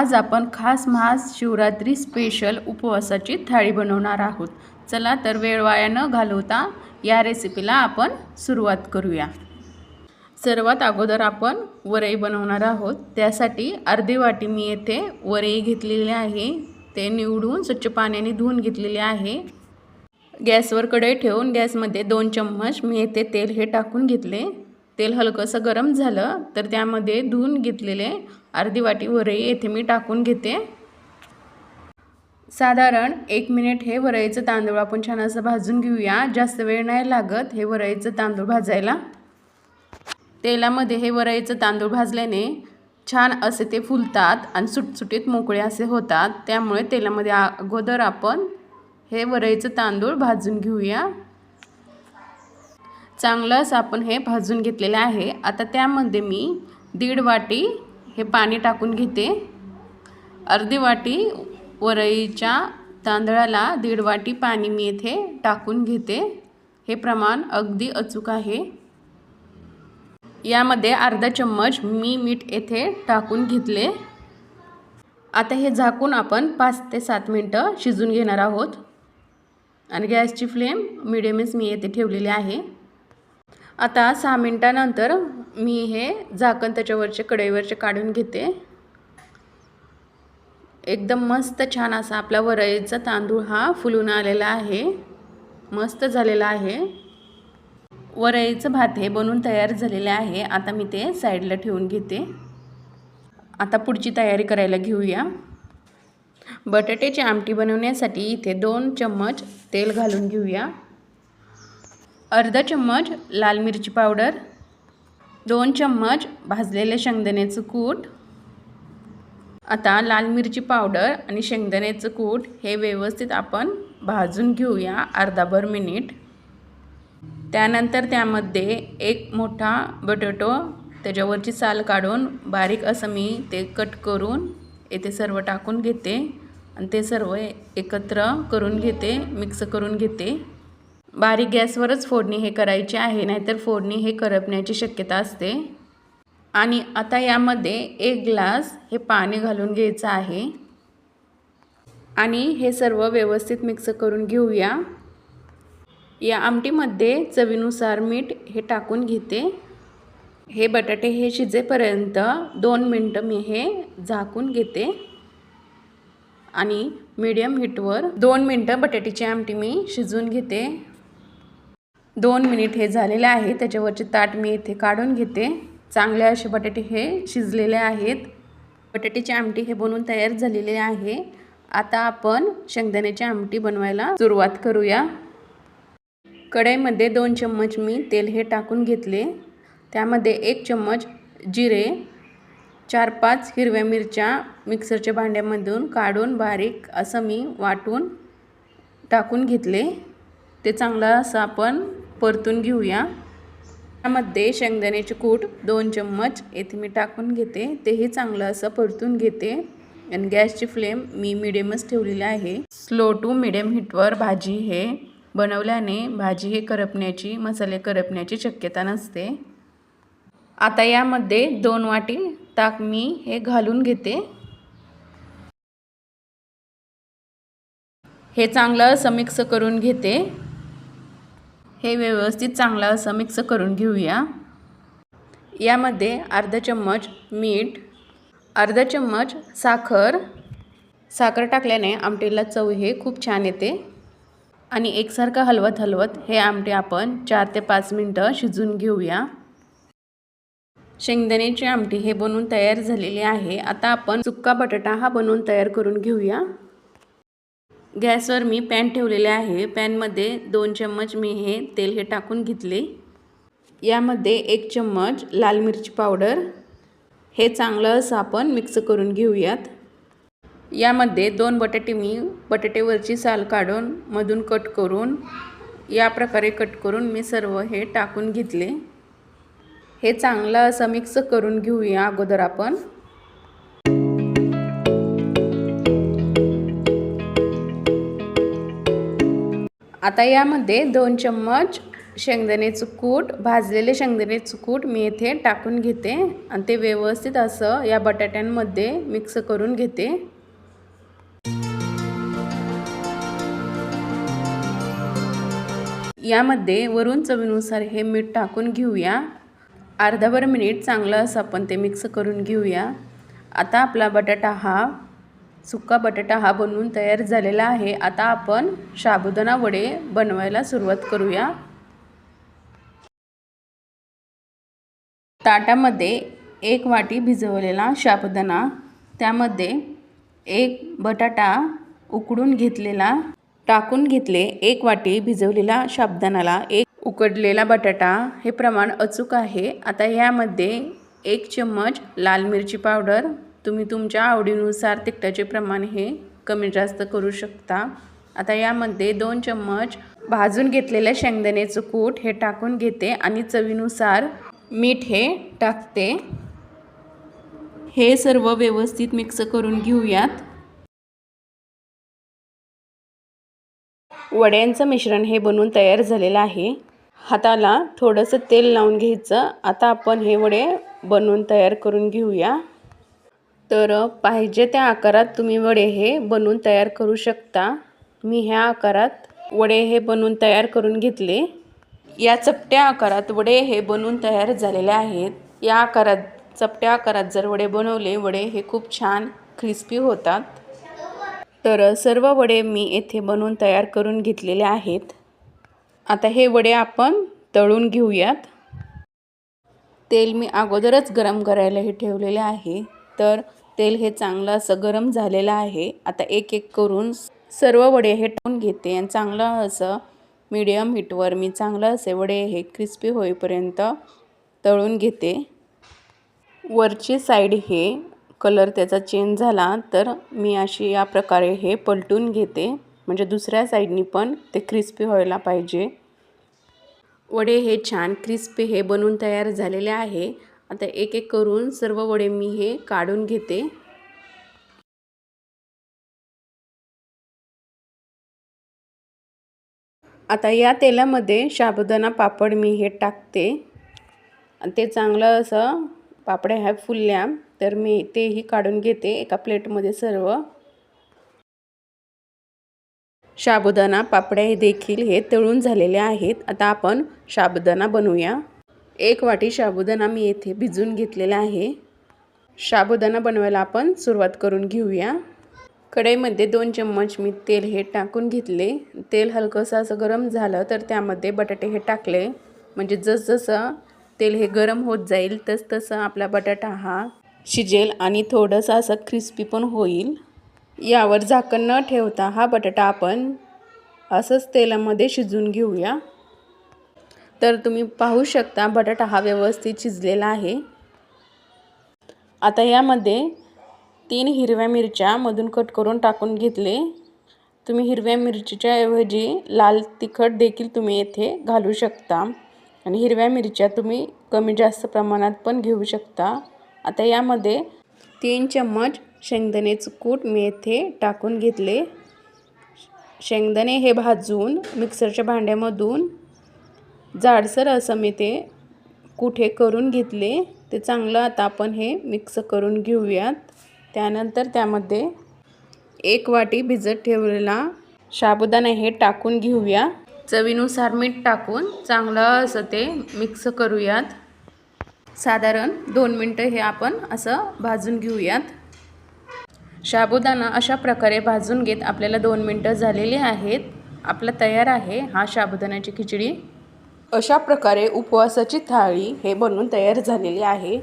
आज आपण खास महास शिवरात्री स्पेशल उपवासाची थाळी बनवणार आहोत. चला तर वेळ वाया न घालवता या रेसिपीला आपण सुरुवात करूया. सर्वात अगोदर आपण वरई बनवणार आहोत. त्यासाठी अर्धी वाटी मी येथे वरई घेतलेली आहे. ते निवडून स्वच्छ पाण्याने धुवून घेतलेले आहे. गॅसवर कढई ठेवून गॅसमध्ये दोन चम्मच मी येथे तेल हे टाकून घेतले. तेल हलकंसं गरम झालं तर त्यामध्ये धुवून घेतलेले अर्धी वाटी वरई येथे मी टाकून घेते. साधारण एक मिनिट हे वरईचं तांदूळ आपण छान असं भाजून घेऊया. जास्त वेळ नाही लागत हे वरईचं तांदूळ भाजायला. तेलामध्ये हे वरईचं तांदूळ भाजल्याने छान असे ते फुलतात आणि सुटसुटीत मोकळे असे होतात. त्यामुळे तेलामध्ये अगोदर आपण हे वरईचं तांदूळ भाजून घेऊया. चांगलं आपण हे भाजून घेतलेलं आहे. आता त्यामध्ये मी दीड वाटी हे पाणी टाकून घेते. अर्धी वाटी वरईच्या तांदळाला दीड वाटी पाणी मी येथे टाकून घेते. हे प्रमाण अगदी अचूक आहे. यामध्ये अर्धा चम्मच मी मीठ येथे टाकून घेतले. आता हे झाकून आपण पाच ते सात मिनटं शिजून घेणार आहोत. आणि गॅसची फ्लेम मिडियमच मी येथे ठेवलेली आहे. आता सहा मिनटानंतर मी हे झाकण त्याच्यावरचे कढईवरचे काढून घेते. एकदम मस्त छान असा आपला वरईचा तांदूळ हा फुलून आलेला आहे. मस्त झालेला आहे. वरईचं भात हे बनवून तयार झालेले आहे. आता मी ते साईडला ठेवून घेते. आता पुढची तयारी करायला घेऊया. बटाट्याची आमटी बनवण्यासाठी इथे दोन चम्मच तेल घालून घेऊया. अर्धा चम्मच लाल मिरची पावडर दोन चम्मच भाजलेले शेंगदाण्याचं कूट. आता लाल मिरची पावडर आणि शेंगदाण्याचं कूट हे व्यवस्थित आपण भाजून घेऊया अर्धाभर मिनिट. त्यानंतर त्यामध्ये एक मोठा बटाटो त्याच्यावरची साल काढून बारीक असं मी ते कट करून येथे सर्व टाकून घेते आणि ते सर्व एकत्र करून घेते मिक्स करून घेते. बारीक गॅसवरच फोडणी हे करायची आहे नाहीतर फोडणी हे करपण्याची शक्यता असते. आणि आता यामध्ये एक ग्लास हे पाणी घालून घ्यायचं आहे. आणि हे सर्व व्यवस्थित मिक्स करून घेऊया. या आमटीमध्ये चवीनुसार मीठ हे टाकून घेते. हे बटाटे हे शिजेपर्यंत दोन मिनटं मी हे झाकून घेते. आणि मीडियम हीटवर दोन मिनटं बटाट्याची आमटी मी शिजवून घेते. दोन मिनिट हे झालेले आहे. त्याच्यावरचे ताट मी इथे काढून घेते. चांगले असे बटाटे हे शिजलेले आहेत. बटाट्याची आमटी हे बनवून तयार झालेले आहे. आता आपण शेंगदाण्याची आमटी बनवायला सुरुवात करूया. कढईमध्ये दोन चम्मच मी तेल हे टाकून घेतले. त्यामध्ये एक चम्मच जिरे चार पाच हिरव्या मिरच्या मिक्सरच्या भांड्यामधून काढून बारीक असं मी वाटून टाकून घेतले. ते चांगलं असं आपण परतून घेऊया. त्यामध्ये शेंगदाण्याचे कूट दोन चम्मच येथे मी टाकून घेते. तेही चांगलं असं परतून घेते. आणि गॅसची फ्लेम मी मिडियमच ठेवलेली आहे. स्लो टू मिडियम हीटवर भाजी हे बनवल्याने भाजी हे करपण्याची मसाले करपण्याची शक्यता नसते. आता यामध्ये दोन वाटी ताक मी हे घालून घेते. हे चांगलं असं मिक्स करून घेते. हे व्यवस्थित चांगलं असं मिक्स करून घेऊया. यामध्ये अर्धा चम्मच मीठ अर्धा चम्मच साखर. साखर टाकल्याने आमटीला चव हे खूप छान येते. आणि एकसारखं हलवत हलवत हे आमटे आपण चार ते पाच मिनटं शिजून घेऊया. शेंगदाण्याची आमटी हे बनवून तयार झालेली आहे. आता आपण सुक्का बटाटा हा बनवून तयार करून घेऊया. गॅसवर मी पॅन ठेवलेले आहे. पॅनमध्ये दोन चम्मच मी हे तेल हे टाकून घेतले. यामध्ये एक चम्मच लाल मिरची पावडर. हे चांगलं असं आपण मिक्स करून घेऊयात. यामध्ये दोन बटाटे मी बटाटेवरची साल काढून मधून कट करून या प्रकारे कट करून मी सर्व हे टाकून घेतले. हे चांगलं असं मिक्स करून घेऊया अगोदर आपण. आता यामध्ये दोन चम्मच शेंगदाण्याचं कूट भाजलेले शेंगदाण्याचं कूट मी येथे टाकून घेते. आणि ते व्यवस्थित असं या बटाट्यांमध्ये मिक्स करून घेते. यामध्ये वरून चवीनुसार हे मीठ टाकून घेऊया. अर्धाभर मिनिट चांगलं असं आपण ते मिक्स करून घेऊया. आता आपला बटाटा हा सुका बटाटा हा बनवून तयार झालेला आहे. आता आपण साबुदाणा वडे बनवायला सुरुवात करूया. ताटामध्ये एक वाटी भिजवलेला साबुदाणा त्यामध्ये एक बटाटा उकडून घेतलेला टाकून घेतले एक वाटी भिजवलेला साबुदाणाला एक उकडलेला बटाटा हे प्रमाण अचूक आहे. आता यामध्ये एक चम्मच लाल मिरची पावडर तुम्ही तुमच्या आवडीनुसार तिखटाचे प्रमाण हे कमी जास्त करू शकता. आता यामध्ये दोन चम्मच भाजून घेतलेल्या शेंगदाण्याचं कूट हे टाकून घेते आणि चवीनुसार मीठ हे टाकते. हे सर्व व्यवस्थित मिक्स करून घेऊयात. वड्यांचं मिश्रण हे बनवून तयार झालेलं आहे. हाताला थोडंसं तेल लावून घ्यायचं. आता आपण हे वडे बनवून तयार करून घेऊया. तर पाहिजे त्या आकारात तुम्ही वडे हे बनवून तयार करू शकता. मी ह्या आकारात वडे हे बनवून तयार करून घेतले. या चपट्या आकारात वडे हे बनवून तयार झालेले आहेत. या आकारात चपट्या आकारात जर वडे बनवले वडे हे खूप छान क्रिस्पी होतात. तर सर्व वडे मी येथे बनवून तयार करून घेतलेले आहेत. आता हे वडे आपण तळून घेऊयात. तेल मी अगोदरच गरम करायला हे ठेवलेले आहे. तर तेल हे चांगलं असं गरम झालेलं आहे. आता एक एक करून सर्व वडे हे टाकून घेते आणि चांगलं असं मीडियम हीटवर मी चांगलं असे वडे हे क्रिस्पी होईपर्यंत तळून घेते. वरची साईड हे कलर त्याचा चेंज झाला तर मी अशी या प्रकारे हे पलटून घेते. म्हणजे दुसऱ्या साईडनी पण ते क्रिस्पी व्हायला पाहिजे. वडे हे छान क्रिस्पी हे बनवून तयार झालेले आहे. आता एक एक करून सर्व वडे मी हे काढून घेते. आता या तेलामध्ये साबुदाणा पापड मी हे टाकते. आणि ते चांगलं असं पापड्या ह्या फुलल्या तर मी तेही काढून घेते एका प्लेटमध्ये सर्व. साबुदाणा पापड्या हे देखील हे तळून झालेले आहेत. आता आपण साबुदाणा बनवूया. एक वाटी साबुदाणा मी येथे भिजून घेतलेला आहे. साबुदाणा बनवायला आपण सुरुवात करून घेऊया. कढईमध्ये दोन चम्मच मी तेल हे टाकून घेतले. तेल हलकंसं असं गरम झालं तर त्यामध्ये बटाटे हे टाकले. म्हणजे जसजसं तेल हे गरम होत जाईल तस तसं आपला बटाटा हा शिजेल आणि थोडंसं असं क्रिस्पी पण होईल. यावर झाकण न ठेवता हा बटाटा आपण असंच तेलामध्ये शिजून घेऊया. तर तुम्ही पाहू शकता बटाटा हा व्यवस्थित शिजलेला आहे. आता यामध्ये तीन हिरव्या मिरच्या मधून कट करून टाकून घेतले. तुम्ही हिरव्या मिरचीच्या ऐवजी लाल तिखट देखील तुम्ही येथे घालू शकता. आणि हिरव्या मिरच्या तुम्ही कमी जास्त प्रमाणात पण घेऊ शकता. आता यामध्ये तीन चम्मच शेंगदाण्याचं कूट मी येथे टाकून घेतले. शेंगदाणे हे भाजून मिक्सरच्या भांड्यामधून जाडसर असं मी ते कुठे करून घेतले ते चांगलं आता आपण हे मिक्स करून घेऊयात. त्यानंतर त्यामध्ये एक वाटी भिजत ठेवलेला साबुदाणा हे टाकून घेऊया. चवीनुसार मीठ टाकून चांगलं असं ते मिक्स करूयात. साधारण दोन मिनटं हे आपण असं भाजून घेऊयात. साबुदाणा अशा प्रकारे भाजून घेत आपल्याला दोन मिनटं झालेली आहेत. आपला तयार आहे हा साबुदाण्याची खिचडी. अशा प्रकारे उपवासाची थाळी हे बनवून तयार झालेली आहे.